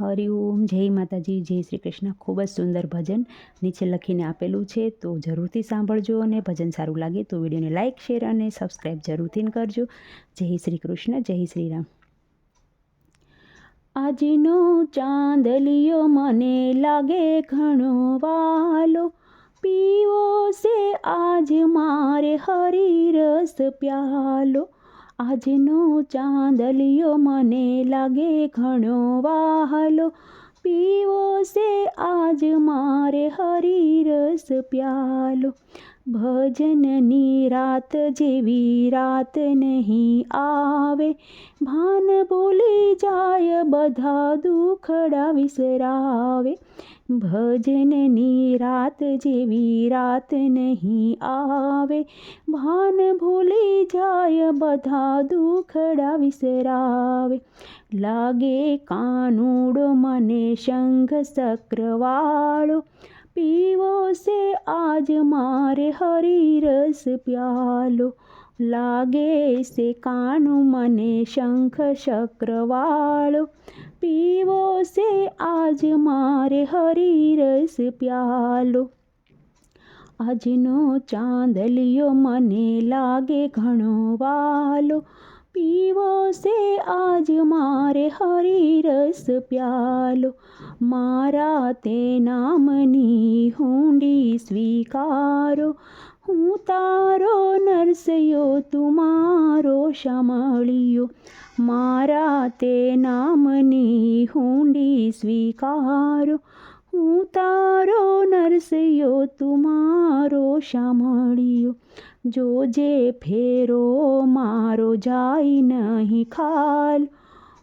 હરિઓમ જય માતાજી, જય શ્રી કૃષ્ણ. ખૂબ જ સુંદર ભજન નીચે લખીને આપેલું છે. તો જરૂરથી સાંભળજો અને ભજન સારું લાગે તો વિડીયોને લાઇક શેર અને સબસ્ક્રાઈબ જરૂરથી કરજો. જય શ્રી કૃષ્ણ, જય શ્રી રામ. આજનો ચાંદલિયો મને લાગે ઘણો વાલો. પીવો છે આજ મારે હરી રસ પ્યાલો. આજનો ચાંદલિયો મને લાગે ઘણો વાહલો. પીવો છે આજ મારે હરી રસ પ્યાલો. ભજનની રાત જેવી રાત નહીં આવે. ભાન બોલી જાય, બધા દુખડા વિસરાવે. ભજનની રાત જેવી રાત નહીં આવે. ભાન ભૂલી જાય, બધા દુખડા વિસરાવે. લાગે કાનુડો, મને શંખ સક્રવાળો પીવો સે આજ મારે હરી રસ પ્યાલો લાગે સે કાનું મને શંખ શક્રવાળો પીવો સે આજ મારે હરી રસ પ્યાલો આજનો ચાંદલિયો મને લાગે ઘણો વાલો પીવો સે આજ મારે હરી રસ પ્યાલો. મારા તે નામની હુંડી સ્વીકારો. હું તારો નરસયો તુમારો શામળિયો. મારા તે નામની હુંડી સ્વીકારો. હું તારો નરસયો તુમારો શામળિયો. જોજે ફેરો મારો જાય નહીં ખાલ.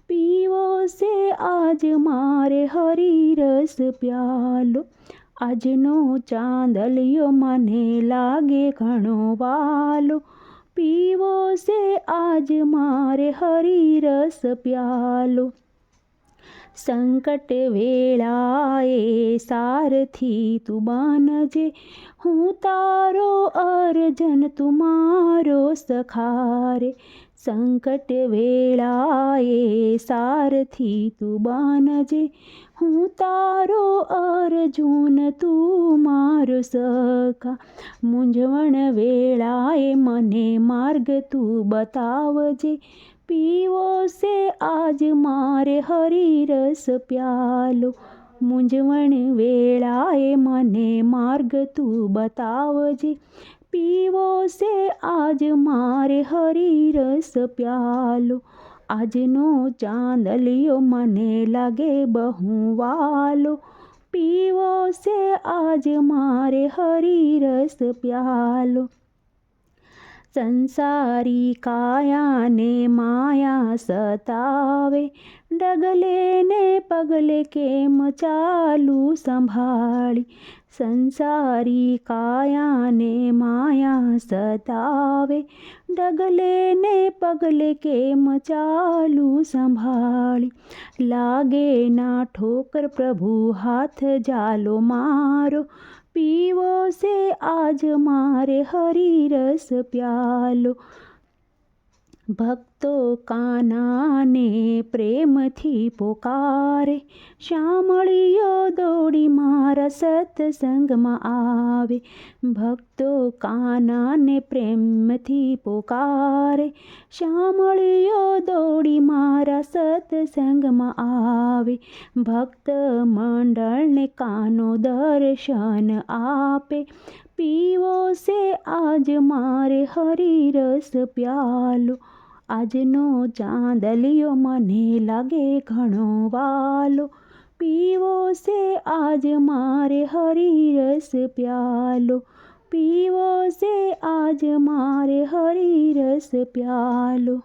પીવો છે આજ મારે હરી રસ પ્યાલો. આજનો ચાંદલિયો મને લાગે ઘણો વાલો. પીવો છે આજ મારે હરી રસ પ્યાલો. સંકટ વેળાએ સારથી તું બાનજે. હું તારો અર્જન તુમારો સખારે. સંકટ વેળાએ સારથી તું બાનજે. હું તારો અર્જુન, તું મારો સખા. મૂંઝવણ વેળાએ મને માર્ગ તું બતાવજે. પીવો છે આજ મારે હરી રસ પ્યાલો મૂંઝવણ વેળાએ મને માર્ગ તું બતાવજે પીવો છે આજ મારે હરી રસ પ્યાલો આજનો ચાંદલિયો મને લાગે બહુ વાલો પીવો છે આજ મારે હરી રસ પ્યાલો સંસારી કાયાને માયા સતાવે ડગલે ને પગલે કેમ ચાલુ સંભાળી સંસારી કાયાને માયા સતાવે ડગલે ને પગલે કેમ ચાલુ સંભાળી લાગે ના ઠોકર પ્રભુ હાથ જાલો મારો પીવો છે આજ મારે હરી રસ પ્યાલો. ભક્તો કાનાને પ્રેમથી પોકારે. શ્યામળીઓ દોડી મારા સત્સંગમાં આવે. ભક્તો કાનાને પ્રેમથી પોકારે. શ્યામળીઓ દોડી મારા સત્સંગમાં આવે. ભક્ત મંડળને કાનો દર્શન આપે. પીવો સે આજ મારે હરી રસ પ્યાલો. આજનો ચાંદલિયો મને લાગે ઘણો વાલો. પીવો છે આજ મારે હરી રસ પ્યાલો. પીવો છે આજ મારે હરી રસ પ્યાલો.